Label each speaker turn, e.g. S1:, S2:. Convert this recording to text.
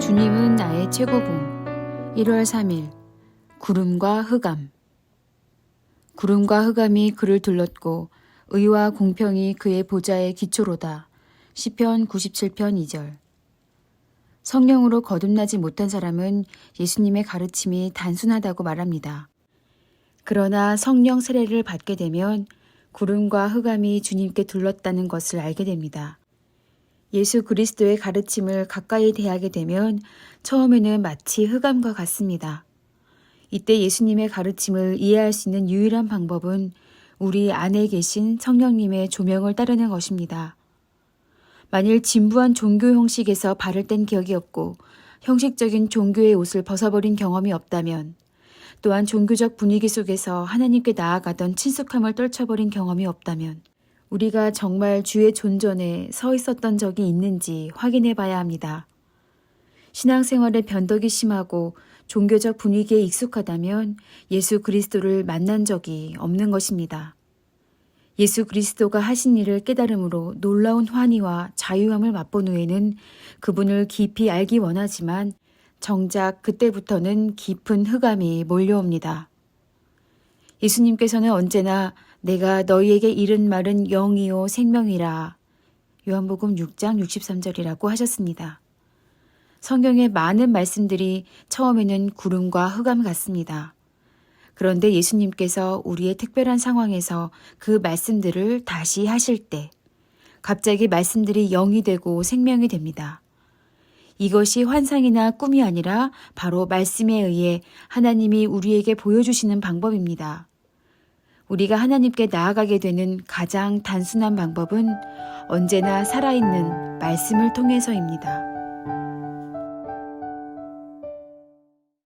S1: 주님은 나의 최고봉. 1월 3일. 구름과 흑암. 구름과 흑암이 그를 둘렀고 의와 공평이 그의 보좌의 기초로다. 시편 97편 2절. 성령으로 거듭나지 못한 사람은 예수님의 가르침이 단순하다고 말합니다. 그러나 성령 세례를 받게 되면 구름과 흑암이 주님께 둘렀다는 것을 알게 됩니다. 예수 그리스도의 가르침을 가까이 대하게 되면 처음에는 마치 흑암과 같습니다. 이때 예수님의 가르침을 이해할 수 있는 유일한 방법은 우리 안에 계신 성령님의 조명을 따르는 것입니다. 만일 진부한 종교 형식에서 발을 뗀 기억이 없고 형식적인 종교의 옷을 벗어버린 경험이 없다면 또한 종교적 분위기 속에서 하나님께 나아가던 친숙함을 떨쳐버린 경험이 없다면 우리가 정말 주의 존전에 서 있었던 적이 있는지 확인해 봐야 합니다. 신앙생활의 변덕이 심하고 종교적 분위기에 익숙하다면 예수 그리스도를 만난 적이 없는 것입니다. 예수 그리스도가 하신 일을 깨달음으로 놀라운 환희와 자유함을 맛본 후에는 그분을 깊이 알기 원하지만 정작 그때부터는 깊은 흑암이 몰려옵니다. 예수님께서는 언제나 내가 너희에게 이른 말은 영이요 생명이라 요한복음 6장 63절이라고 하셨습니다. 성경의 많은 말씀들이 처음에는 구름과 흑암 같습니다. 그런데 예수님께서 우리의 특별한 상황에서 그 말씀들을 다시 하실 때 갑자기 말씀들이 영이 되고 생명이 됩니다. 이것이 환상이나 꿈이 아니라 바로 말씀에 의해 하나님이 우리에게 보여주시는 방법입니다. 우리가 하나님께 나아가게 되는 가장 단순한 방법은 언제나 살아있는 말씀을 통해서입니다.